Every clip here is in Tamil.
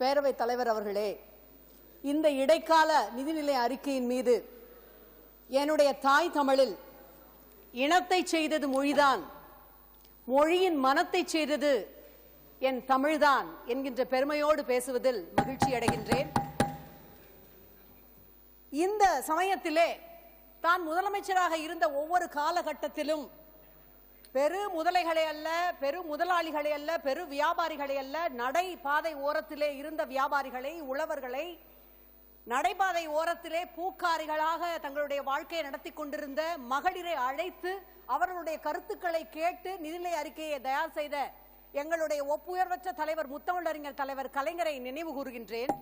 பேரவைத் தலைவர் அவர்களே இந்த இடைக்கால நிதிநிலை அறிக்கையின் மீது என்னுடைய தாய் தமிழில் இனத்தை செய்தது மொழிதான் மொழியின் மனத்தை செய்தது என் தமிழ்தான் என்கின்ற பெருமையோடு பேசுவதில் மகிழ்ச்சி அடைகின்றேன். இந்த சமயத்திலே தான் முதலமைச்சராக இருந்த ஒவ்வொரு காலகட்டத்திலும் பெரு முதலைகளை அல்ல பெரு முதலாளிகளை அல்ல பெரு வியாபாரிகளை அல்ல நடை பாதை ஓரத்திலே இருந்த வியாபாரிகளை உழவர்களை நடைபாதை ஓரத்திலே பூக்காரிகளாக தங்களுடைய வாழ்க்கையை நடத்தி கொண்டிருந்த மகளிரை அழைத்து அவர்களுடைய கருத்துக்களை கேட்டு நிதிநிலை அறிக்கையை தயார் செய்த எங்களுடைய ஒப்புயர்வற்ற தலைவர் முத்தமிழறிஞர் தலைவர் கலைஞரை நினைவு கூறுகின்றேன்.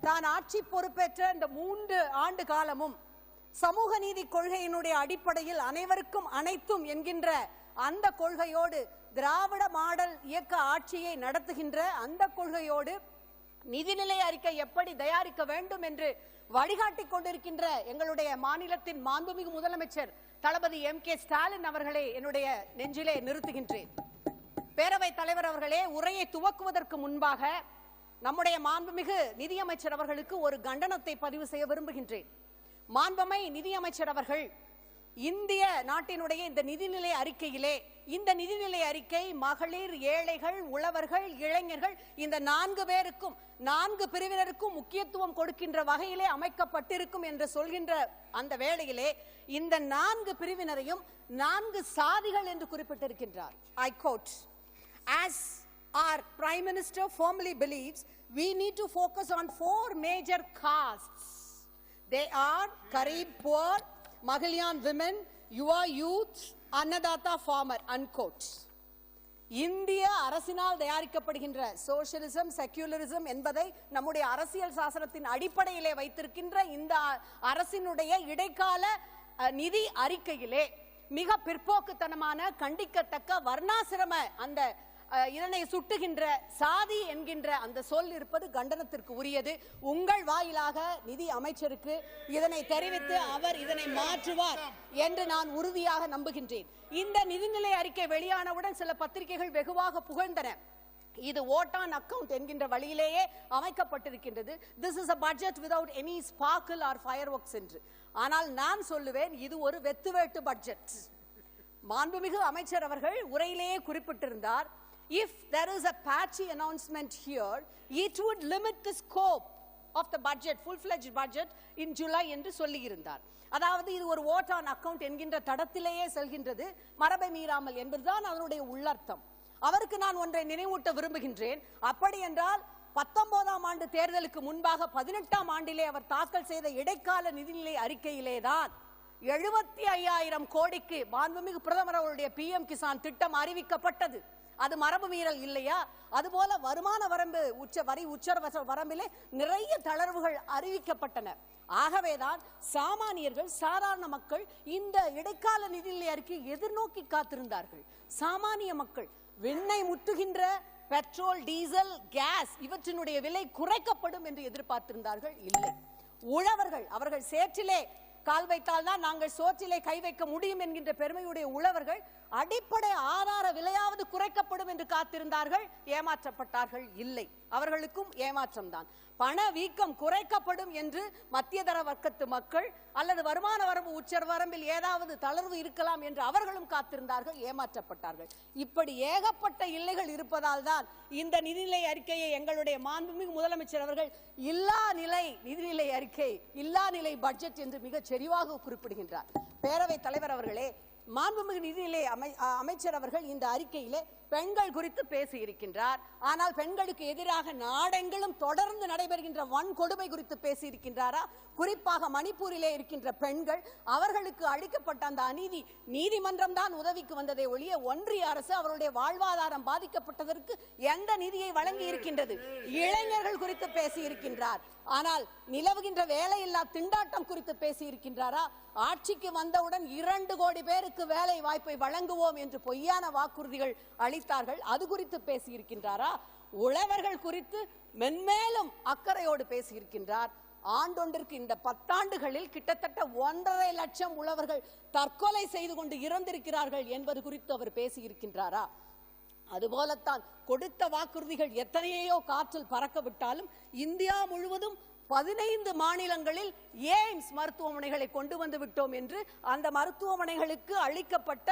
தான் ஆட்சி பொறுப்பேற்ற இந்த மூன்று ஆண்டு காலமும் சமூக நீதி கொள்கையினுடைய அடிப்படையில் அனைவருக்கும் அனைத்தும் என்கின்ற அந்த கொள்கையோடு திராவிட மாடல் இயக்க ஆட்சியை நடத்துகின்ற அந்த கொள்கையோடு நிதிநிலை அறிக்கை எப்படி தயாரிக்க வேண்டும் என்று வழிகாட்டி கொண்டிருக்கின்ற எங்களுடைய மாநிலத்தின் மாண்புமிகு முதலமைச்சர் தளபதி எம் கே ஸ்டாலின் அவர்களை என்னுடைய நெஞ்சிலே நிறுத்துகின்றேன். பேரவைத் தலைவர் அவர்களே உரையை துவக்குவதற்கு முன்பாக நம்முடைய மாண்புமிகு நிதியமைச்சர் அவர்களுக்கு ஒரு கண்டனத்தை பதிவு செய்ய விரும்புகின்றேன். மாண்பமை நிதியமைச்சர் அவர்கள் இந்திய நாட்டினுடைய இந்த நிதிநிலை அறிக்கையிலே இந்த நிதிநிலை அறிக்கை மகளிர் ஏழைகள் உழவர்கள் இளைஞர்கள் இந்த நான்கு பேருக்கும் நான்கு பிரிவினருக்கும் முக்கியத்துவம் கொடுக்கின்ற வகையிலே அமைக்கப்பட்டிருக்கும் என்று சொல்கின்ற அந்த வேளையிலே இந்த நான்கு பிரிவினரையும் நான்கு சாதிகள் என்று குறிப்பிட்டிருக்கின்றார் I quote as our prime minister firmly believes we need to focus on four major castes. They are Karib poor, மகளியான் women yuva youth annadata farmer unquote இந்திய அரசினால் தயாரிக்கப்படுகின்ற சோசியலிசம் செக்யூலரிசம் என்பதை நம்முடைய அரசியல் சாசனத்தின் அடிப்படையிலே வைத்திருக்கின்ற இந்த அரசினுடைய இடைக்கால நிதி அறிக்கையிலே மிக பிற்போக்குத்தனமான கண்டிக்கத்தக்க வர்ணாசிரம அந்த இதனை சுட்டுகின்ற சாதி என்கின்ற அந்த சொல் இருப்பது கண்டனத்திற்கு உரியது. உங்கள் வாயிலாக நிதி அமைச்சருக்கு இதனை தெரிவித்து அவர் இதனை மாற்றுவார் என்று நான் உறுதியாக நம்புகின்றேன். இந்த நிதிநிலை அறிக்கை வெளியானவுடன் சில பத்திரிகைகள் வெகுவாக புகழ்ந்தன. இது ஓட்டான் அக்கவுண்ட் என்கின்ற வழியிலேயே அமைக்கப்பட்டிருக்கின்றது. This is a budget without any sparkle or fireworks என்று. ஆனால் நான் சொல்லுவேன் இது ஒரு வெத்துவேட்டு பட்ஜெட் மாண்புமிகு அமைச்சர் அவர்கள் உரையிலேயே குறிப்பிட்டிருந்தார். If there is a patchy announcement here it would limit the scope of the budget full fledged budget in july என்று சொல்லியிருந்தார். அதாவது இது ஒரு ஓட் ஆன் அக்கவுண்ட் என்கின்ற தடத்திலேயே செல்கின்றது மரபை மீறாமல் என்பதுதான் அதனுடைய உள்ளர்த்தம். அவருக்கு நான் ஒன்றை நினைவூட்ட விரும்புகின்றேன். அப்படி என்றால் பத்தொன்பதாம் ஆண்டு தேர்தலுக்கு முன்பாக பதினெட்டாம் ஆண்டிலே அவர் தாக்கல் செய்த இடைக்கால நிதிநிலை அறிக்கையிலேதான் எழுபத்தி ஐயாயிரம் கோடிக்கு மாண்புமிகு பிரதமர் அவருடைய பிஎம் கிசான் திட்டம் அறிவிக்கப்பட்டது. அது மரபு மீறல் இல்லையா? அதுபோல வருமான வரம்பு உச்ச வரி உச்சரவச வரம்பிலே நிறைய தளர்வுகள் அறிவிக்கப்பட்டன. ஆகவேதான் சாமானியர்கள் சாதாரண மக்கள் இந்த இடைக்கால நிதிநிலை அறிக்கையை எதிர்நோக்கி காத்திருந்தார்கள். சாமானிய மக்கள் வெண்ணை முட்டுகின்ற பெட்ரோல் டீசல் கேஸ் இவற்றினுடைய விலை குறைக்கப்படும் என்று எதிர்பார்த்திருந்தார்கள். இல்லை. உழவர்கள் அவர்கள் சேற்றிலே கால் வைத்தால் தான் நாங்கள் சோற்றிலே கை வைக்க முடியும் என்கின்ற பெருமையுடைய உழவர்கள் அடிப்படை ஆதார விலையாவது குறைக்கப்படும் என்று காத்திருந்தார்கள் ஏமாற்றப்பட்டார்கள். இல்லை அவர்களுக்கும் ஏமாற்றம் தான் பண வீக்கம் குறைக்கப்படும் என்று மத்தியதர வர்க்கத்து மக்கள் அல்லது வருமான வரம்பு உச்சர் வரம்பில் ஏதாவது தளர்வு இருக்கலாம் என்று அவர்களும் காத்திருந்தார்கள் ஏமாற்றப்பட்டார்கள். இப்படி ஏகப்பட்ட இல்லைகள் இருப்பதால் தான் இந்த நிதிநிலை அறிக்கையை எங்களுடைய மாண்புமிகு முதலமைச்சர் அவர்கள் இல்லா நிலை நிதிநிலை அறிக்கை இல்லா நிலை பட்ஜெட் என்று மிகச் செறிவாக குறிப்பிடுகின்றார். பேரவைத் தலைவர் அவர்களே மாண்புமிகு நிதிநிலை அமை அமைச்சர் அவர்கள் இந்த அறிக்கையிலே பெண்கள் குறித்து பேசி இருக்கின்றார் ஆனால் பெண்களுக்கு எதிராக நாடெங்கிலும் தொடர்ந்து நடைபெறுகின்ற வன்கொடுமை குறித்து பேசி இருக்கின்றாரா குறிப்பாக மணிப்பூரிலே இருக்கின்ற பெண்கள் அவர்களுக்கு அளிக்கப்பட்ட அந்த அநீதி நீதிமன்றம் தான் உதவிக்கு வந்ததை ஒழிய ஒன்றிய அரசு அவருடைய வாழ்வாதாரம் பாதிக்கப்பட்டதற்கு எந்த நிதியை வழங்கி இருக்கின்றது இளைஞர்கள் குறித்து பேசி இருக்கின்றார் ஆனால் நிலவுகின்ற வேலையில்லா திண்டாட்டம் குறித்து பேசி இருக்கின்றாரா ஆட்சிக்கு வந்தவுடன் இரண்டு கோடி பேருக்கு வேலை வாய்ப்பை வழங்குவோம் என்று பொய்யான வாக்குறுதிகள் அளி அளித்தார்கள் அது குறித்து பேசியிருக்கின்றாரா? உழவர்கள் குறித்து மென்மேலும் அக்கறையோடு பேசியிருக்கின்றார். ஆண்டொன்றிற்கு இந்த பத்தாண்டுகளில் கிட்டத்தட்ட ஒன்றரை லட்சம் உழவர்கள் தற்கொலை செய்து கொண்டு இறந்திருக்கிறார்கள் என்பது குறித்து அவர் பேசியிருக்கின்றாரா? அதுபோலத்தான் கொடுத்த வாக்குறுதிகள் எத்தனையோ காற்றில் பறக்க விட்டாலும் இந்தியா முழுவதும் பதினைந்து மாநிலங்களில் எய்ம்ஸ் மருத்துவமனைகளை கொண்டு வந்து விட்டோம் என்று அந்த மருத்துவமனைகளுக்கு அளிக்கப்பட்ட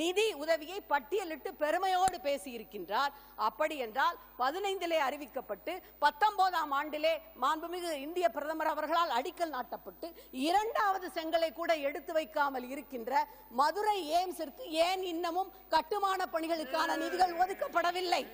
நிதி உதவியை பட்டியலிட்டு பெருமையோடு பேசியிருக்கின்றார். அப்படி என்றால் பதினைந்திலே அறிவிக்கப்பட்டு பத்தொன்பதாம் ஆண்டிலே மாண்புமிகு இந்திய பிரதமர் அவர்களால் அடிக்கல் நாட்டப்பட்டு இரண்டாவது செங்கலை கூட எடுத்து வைக்காமல் இருக்கின்ற மதுரை எய்ம்ஸிற்கு ஏன் இன்னமும் கட்டுமான பணிகளுக்கான நிதிகள் ஒதுக்கப்படவில்லை?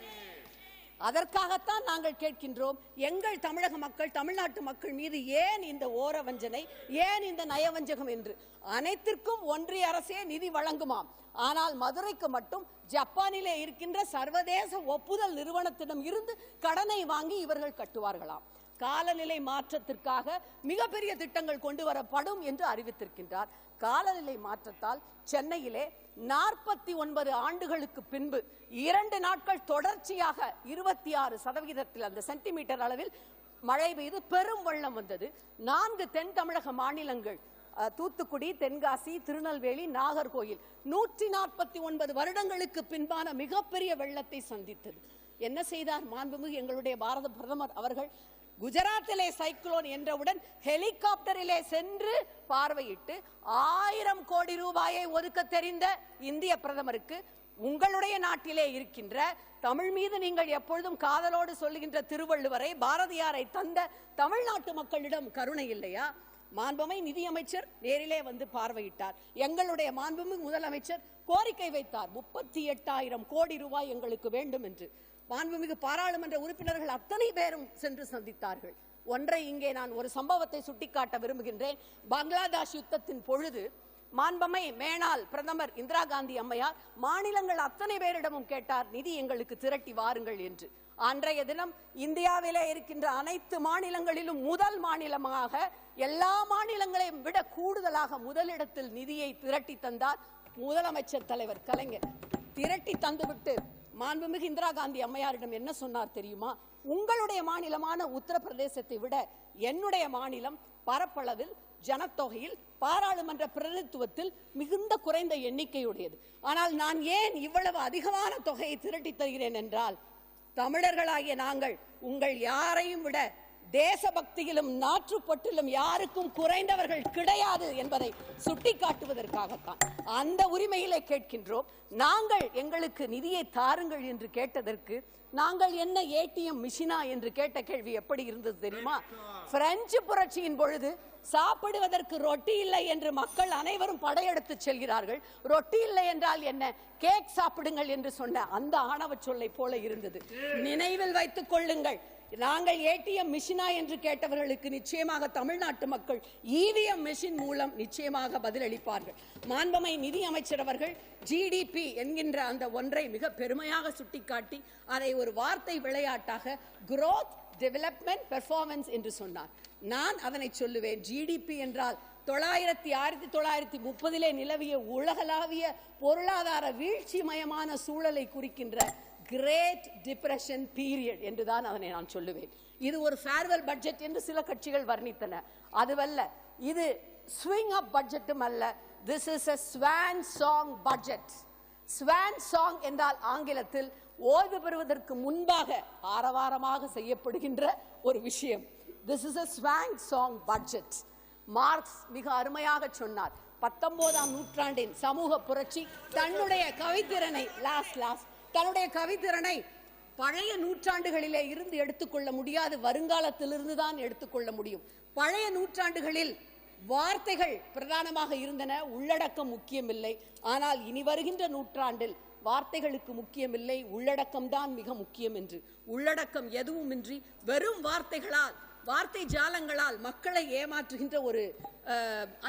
அதற்காகத்தான் நாங்கள் கேட்கின்றோம் எங்கள் தமிழக மக்கள் தமிழ்நாட்டு மக்கள் மீது ஏன் இந்த ஓர வஞ்சனை ஏன் இந்த நயவஞ்சகம் என்று? அனைத்திற்கும் ஒன்றிய அரசே நிதி வழங்குமாம். ஆனால் மதுரைக்கு மட்டும் ஜப்பானிலே இருக்கின்ற சர்வதேச ஒப்புதல் நிறுவனத்திடம் இருந்து கடனை வாங்கி இவர்கள் கட்டுவார்களாம். காலநிலை மாற்றத்திற்காக மிகப்பெரிய திட்டங்கள் கொண்டு வரப்படும் என்று அறிவித்திருக்கின்றார். காலநிலை மாற்றத்தால் சென்னையிலே நாற்பத்தி ஒன்பது ஆண்டுகளுக்கு பின்பு இரண்டு நாட்கள் தொடர்ச்சியாக இருபத்தி ஆறு சதவீதத்தில் அந்த சென்டிமீட்டர் அளவில் மழை பெய்து பெரும் வெள்ளம் வந்தது. நான்கு தென் தமிழக மாநிலங்கள் தூத்துக்குடி தென்காசி திருநெல்வேலி நாகர்கோயில் நூற்றி நாற்பத்தி ஒன்பது வருடங்களுக்கு பின்பான மிகப்பெரிய வெள்ளத்தை சந்தித்தது. என்ன செய்தார் மாண்புமிகு எங்களுடைய பாரத பிரதமர் அவர்கள்? குஜராத்திலே சைக்ளோன் என்றவுடன் ஹெலிகாப்டரிலே சென்று பார்வையிட்டு ஆயிரம் கோடி ரூபாயை ஒதுக்க தெரிந்த இந்திய பிரதமருக்கு உங்களுடைய நாட்டிலே இருக்கின்ற தமிழ் மீது நீங்கள் எப்பொழுதும் காதலோடு சொல்லுகின்ற திருவள்ளுவரை பாரதியாரை தந்த தமிழ்நாட்டு மக்களிடம் கருணை இல்லையா? மாண்புமை நிதியமைச்சர் நேரிலே வந்து பார்வையிட்டார். எங்களுடைய மாண்புமிகு முதலமைச்சர் கோரிக்கை வைத்தார். முப்பத்தி எட்டாயிரம் கோடி ரூபாய் எங்களுக்கு வேண்டும் என்று. மாண்புமிகு பாராளுமன்ற உறுப்பினர்கள் அத்தனை பேரும் சென்று சந்தித்தார்கள். ஒன்றை இங்கே நான் ஒரு சம்பவத்தை சுட்டிக்காட்ட விரும்புகின்றேன். பங்களாதேஷ் யுத்தத்தின் பொழுது மாண்பமை மேனால் பிரதமர் இந்திரா காந்தி அம்மையார் மாநிலங்கள் அத்தனை பேரிடமும் கேட்டார் நிதி எங்களுக்கு திரட்டி வாருங்கள் என்று. அன்றைய தினம் இந்தியாவிலே இருக்கின்ற அனைத்து மாநிலங்களிலும் முதல் மாநிலமாக எல்லா மாநிலங்களையும் விட கூடுதலாக முதலிடத்தில் நிதியை திரட்டி தந்தார் முதலமைச்சர் தலைவர் கலைஞர். திரட்டி தந்துவிட்டு மாண்புமிகு இந்திரா காந்தி அம்மையாரிடம் என்ன சொன்னார் தெரியுமா? உங்களுடைய மாநிலமான உத்தரப்பிரதேசத்தை விட என்னுடைய மாநிலம் பரப்பளவில் ஜனத்தொகையில் பாராளுமன்ற பிரதித்துவத்தில் மிகுந்த குறைந்த எண்ணிக்கையுடையது. ஆனால் நான் ஏன் இவ்வளவு அதிகமான தொகையை திரட்டி தருகிறேன் என்றால் தமிழர்களாகிய நாங்கள் உங்கள் யாரையும் விட தேசபக்தியிலும் நாற்றுப்பட்டிலும் யாருக்கும் குறைந்தவர்கள் கிடையாது என்பதை சுட்டிக்காட்டுவதற்காகத்தான். அந்த உரிமையிலே கேட்கின்றோம் நாங்கள் எங்களுக்கு நிதியை தாருங்கள் என்று கேட்டதற்கு நாங்கள் என்ன ஏடிஎம் மிஷினா? என்று கேட்ட கேள்வி எப்படி இருந்தது தெரியுமா? பிரெஞ்சு புரட்சியின் பொழுது சாப்பிடுவதற்கு ரொட்டி இல்லை என்று மக்கள் அனைவரும் படையெடுத்து செல்கிறார்கள். ரொட்டி இல்லை என்றால் என்ன? கேக் சாப்பிடுங்கள் என்று சொன்ன அந்த ஆணவ சொல்லை போல இருந்தது. நினைவில் வைத்துக் கொள்ளுங்கள். நாங்கள் ஏடிஎம் மிஷினா என்று கேட்டவர்களுக்கு நிச்சயமாக தமிழ்நாட்டு மக்கள் இவிஎம் மிஷின் மூலம் நிச்சயமாக பதிலளிப்பார்கள். மாண்பமை நிதி அமைச்சர் அவர்கள் ஜிடிபி என்கின்ற அந்த ஒன்றை மிக பெருமையாக சுட்டிக்காட்டி அதை ஒரு வார்த்தை விளையாட்டாக குரோத் டெவலப்மெண்ட் பெர்ஃபார்மன்ஸ் என்று சொன்னார். நான் அதனை சொல்லுவேன் ஜிடிபி என்றால் தொள்ளாயிரத்தி ஆயிரத்தி தொள்ளாயிரத்தி முப்பதிலே நிலவிய உலகளாவிய பொருளாதார வீழ்ச்சிமயமான சூழலை குறிக்கின்ற கிரேட் டிப்ரெஷன் பீரியட் என்றுதான் அதனை நான் சொல்லுவேன். இது ஒரு ஃபேர்வெல் பட்ஜெட் என்று சில கட்சிகள் வர்ணித்தன. அதுவல்ல இது ஸ்விங் அப் பட்ஜெட்டும் அல்ல. This is a swan song budget swan song என்றால் ஆங்கிலத்தில் ஓய்வு பெறுவதற்கு முன்பாக ஆரவாரமாக செய்யப்படுகின்ற ஒரு விஷயம். This is a swan song budget Marx மிக அருமையாக சொன்னார். பத்தொன்பதாம் நூற்றாண்டின் சமூக புரட்சி தன்னுடைய கவித்திறனை லாஸ்ட் லாஸ்ட் தன்னுடைய கவித்திறனை பழைய நூற்றாண்டுகளிலே இருந்து எடுத்துக்கொள்ள முடியாது வருங்காலத்திலிருந்து தான் எடுத்துக்கொள்ள முடியும். பழைய நூற்றாண்டுகளில் வார்த்தைகள் பிரதானமாக இருந்தன உள்ளடக்கம் முக்கியமில்லை. ஆனால் இனி வருகின்ற நூற்றாண்டில் வார்த்தைகளுக்கு முக்கியமில்லை உள்ளடக்கம்தான் மிக முக்கியம் என்று. உள்ளடக்கம் எதுவுமின்றி வெறும் வார்த்தைகளால் வார்த்தை ஜாலங்களால் மக்களை ஏமாற்றுகின்ற ஒரு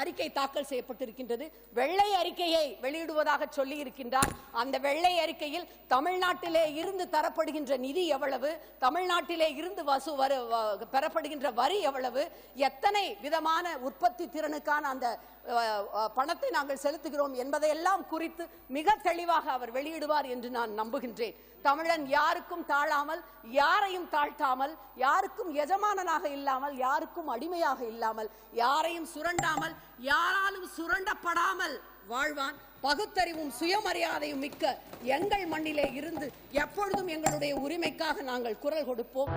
அறிக்கை தாக்கல் செய்யப்பட்டிருக்கின்றது. வெள்ளை அறிக்கையை வெளியிடுவதாக சொல்லி இருக்கின்றார் அந்த வெள்ளை அறிக்கையில் தமிழ்நாட்டிலே இருந்து தரப்படுகின்ற நிதி எவ்வளவு தமிழ்நாட்டிலே இருந்து வசூ வரு பெறப்படுகின்ற வரி எவ்வளவு எத்தனை விதமான உற்பத்தி திறனுக்கான அந்த பணத்தை நாங்கள் செலுத்துகிறோம் என்பதையெல்லாம் குறித்து மிக தெளிவாக அவர் வெளியிடுவார் என்று நான் நம்புகின்றேன். தமிழன் யாருக்கும் தாழாமல் யாரையும் தாழ்த்தாமல் யாருக்கும் எஜமானனாக இல்லாமல் யாருக்கும் அடிமையாக இல்லாமல் யாரையும் சுரண்டாமல் யாராலும் சுரண்டப்படாமல் வாழ்வான். பகுத்தறிவும் சுயமரியாதையும் மிக்க எங்கள் மண்ணிலே இருந்து எப்பொழுதும் எங்களுடைய உரிமைக்காக நாங்கள் குரல் கொடுப்போம்.